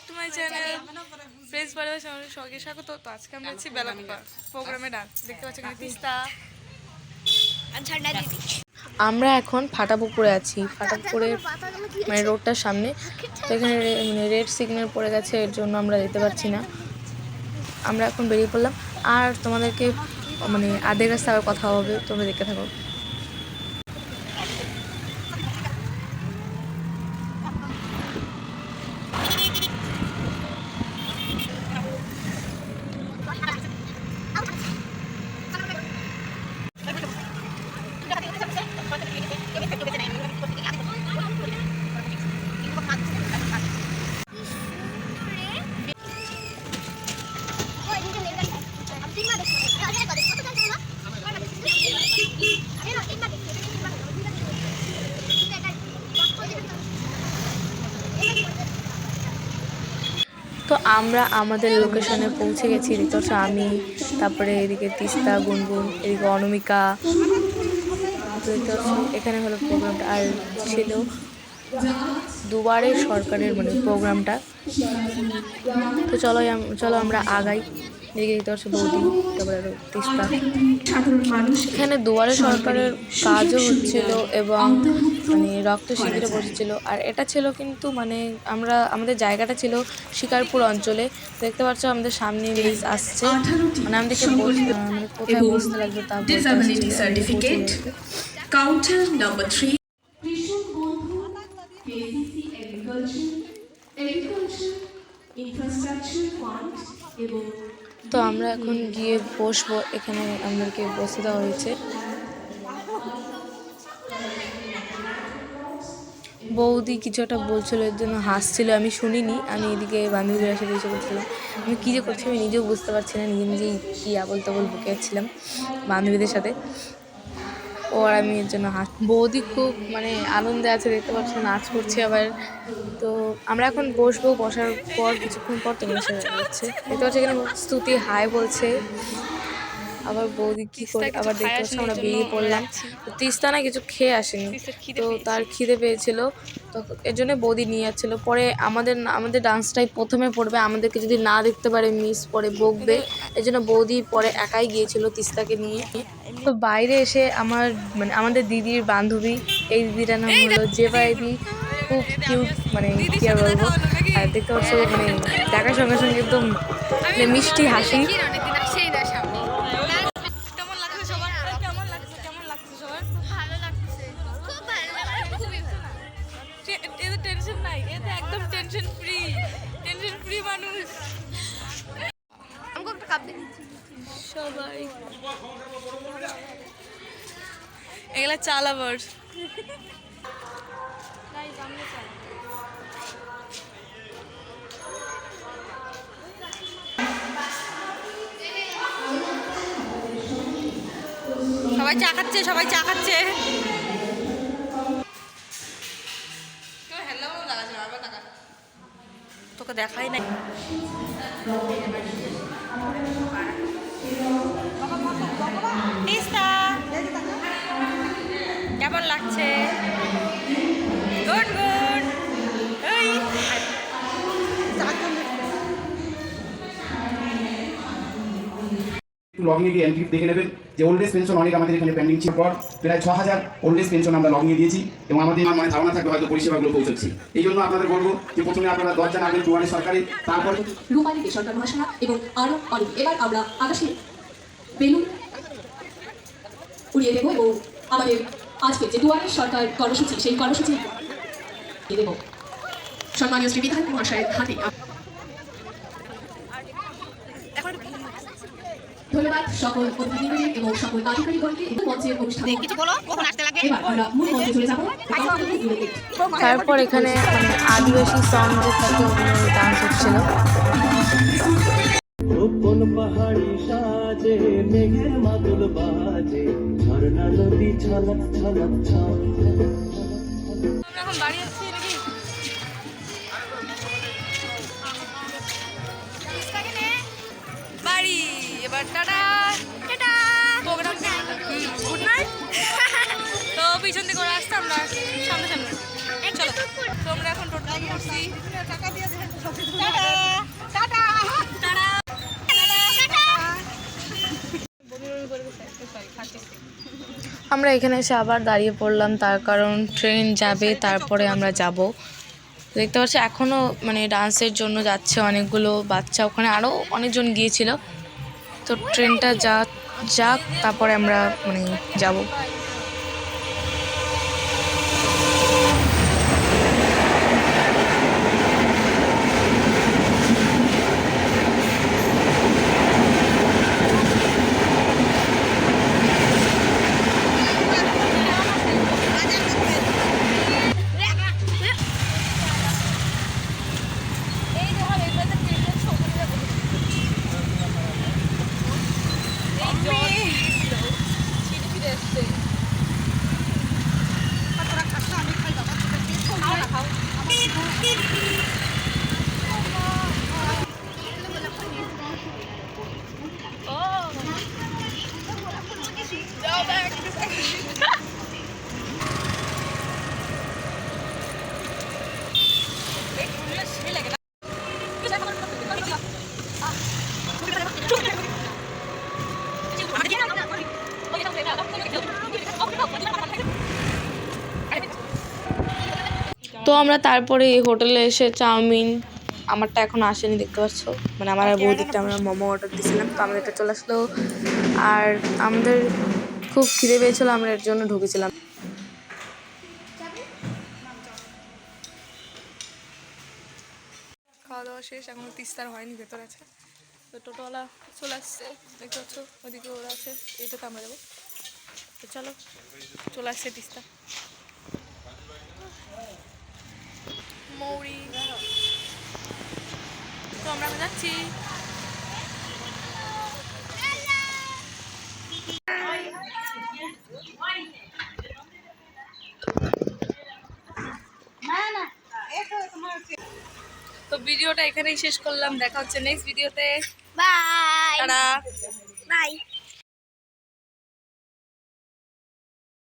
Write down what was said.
Back to my channel friends সবাইকে স্বাগত। তো আজকে আমরা আছি বেলাপ্পা প্রোগ্রামে ডান্স দেখতে এখানে তিস্তা। আমরা এখন ফাটাপুকুরে আছি। ফাটাপুকুরের মানে রোডটার সামনে। তো এখানে মানে রেড সিগন্যাল পড়ে গেছে, এর জন্য আমরা যেতে পারছি না। আমরা এখন বেরিয়ে পড়লাম। আর তোমাদেরকে মানে আধেক রাস্তা আবার কথা হবে। তোমরা দেখতে থাকো। তো আমরা আমাদের লোকেশনে পৌঁছে গেছি। এদিকে আমি, তারপরে এদিকে তিস্তা, গুনগুন, এদিকে অনমিকা। এখানে হলো প্রোগ্রামটা আর ছিল দুবারের সরকারের মানে প্রোগ্রামটা তো চলো চলো আমরা আগাই। এদিকে দেখতে পাচ্ছ বৌদি তারপরে আরও তিস্তা এখানে দুয়ারে সরকারের কাজও হচ্ছিল এবং মানে রক্ত শিবিরে বসেছিল। আর এটা ছিল কিন্তু মানে আমরা আমাদের জায়গাটা ছিল শিকারপুর অঞ্চলে। দেখতে পাচ্ছ আমাদের সামনে লিস্ট আসছে। মানে আমাদেরকে মানে কোথায় বসতে লাগবে তা বলতে disability আসছে। certificate counter number 3 কৃষক বন্ধু KCC agriculture agriculture infrastructure fund এবং তো আমরা এখন গিয়ে বসবো। এখানে আমাদেরকে বসে দেওয়া হয়েছে। বৌদি কিছু একটা বলছিল, এর জন্য হাসছিল। আমি শুনিনি, আমি এদিকে বান্ধবীদের সাথে কিছু করছিলাম আমি কী যে করছি আমি নিজেও বুঝতে পারছি না, নিজে নিজেই কী আবল তাবল বুকে যাচ্ছিলাম বান্ধবীদের সাথে। ও আর আমি এর জন্য হাস, বৌদি খুব মানে আনন্দে আছে, দেখতে পাচ্ছি, নাচ করছে আবার। তো আমরা এখন বসবো, বসার পর, কিছুক্ষণ পর এসে যাচ্ছে দেখতে পাচ্ছি, এখানে স্তুতি হাই বলছে। আবার বৌদি কি করে আবার দেখতে পাচ্ছ আমরা বেরিয়ে পড়লাম। তিস্তা না কিছু খেয়ে আসেনি। তো তার খিদে পেয়েছিল। তো এর জন্য বৌদি নিয়ে যাচ্ছিল। পরে আমাদের আমাদের ডান্সটাই প্রথমে পড়বে। আমাদেরকে যদি না দেখতে পারে মিস পরে বকবে। এর জন্য বৌদি পরে একাই গিয়েছিল তিস্তাকে নিয়ে। তো বাইরে এসে আমার মানে আমাদের দিদির বান্ধবী এই দিদিটার নাম হলো জেবাইদি খুব কিউট মানে কি আর বলব? দেখতে পাচ্ছ মানে দেখার সঙ্গে সঙ্গে একদম মানে মিষ্টি হাসি। সবাই। এগুলা চালাবার। সবাই চা খাচ্ছে সবাই চা খাচ্ছে। তোকে দেখাই নাই কেমন লাগছে লগিয়ে গিয়ে এন্ট্রি দেখে নেবেন। যে ওল্ড এজ পেনশন অনেক আমাদের এখানে পেন্ডিং ছিল। পর প্রায় ছ হাজার ওল্ড এজ পেনশন আমরা লগিয়ে দিয়েছি এবং আমাদের মানে ধারণা থাকবে হয়তো পরিষেবাগুলো পৌঁছাচ্ছি। এই জন্য আপনাদের বলব যে প্রথমে আপনারা দশ জন আগের দুয়ারে সরকারি, তারপর রূপালী বেসরকার এবং আরও অনেক। এবার আমরা আকাশে বেলুন উড়িয়ে দেবো এবং আমাদের আজকে যে দুয়ারের সরকার কর্মসূচি, সেই কর্মসূচি দেবো। সম্মানীয় শ্রী বিধায়ক মহাশয়ের হাতে ধন্যবাদ সকল এবং সকল আধিকারিকগণকে এবং মঞ্চের অনুষ্ঠান। কিছু বলো কখন আসতে লাগবে এবার আমরা মূল মঞ্চে চলে যাব। তারপর এখানে মানে আদিবাসী সং যে থাকে ওগুলো ডান্স হচ্ছিল। কোন পাহাড়ি সাজে মেঘের মাদুল বাজে ঝর্ণা নদী ছলক ছলক ছল এখন বাড়ি নাকি এবার টাটা টাটা। Good night. তো পিছন আসতাম না সামনে সামনে। চলো তোমরা এখন টোটাল করছি আমরা এখানে এসে আবার দাঁড়িয়ে পড়লাম তার কারণ ট্রেন যাবে তারপরে আমরা যাব। দেখতে পাচ্ছি এখনও মানে ডান্সের জন্য যাচ্ছে অনেকগুলো বাচ্চা। ওখানে আরও অনেকজন গিয়েছিল। তো ট্রেনটা যা যাক তারপরে আমরা মানে যাব। তো আমরা তারপরে এই হোটেলে এসে চাউমিন আমারটা এখন আসেনি দেখতে পাচ্ছ? মানে আমার আর বৌদিরটা আমরা মোমো অর্ডার দিয়েছিলাম তো আমাদেরটা চলে আসলো। আর আমাদের খুব খিদে পেয়েছিল আমরা এর জন্য ঢুকেছিলাম। খাওয়া দাওয়া শেষ এখনও তিস্তার হয়নি ভেতর আছে। তো টোটোওয়ালা চলে আসছে দেখতে পাচ্ছ? ওদিকে ওরা আছে এইটাতে আমরা যাব। তো চলো চলে আসছে তিস্তা মৌরি তো আমরা এখন যাচ্ছি। তো ভিডিওটা এখানেই শেষ করলাম। দেখা হচ্ছে নেক্সট ভিডিওতে বাই বাই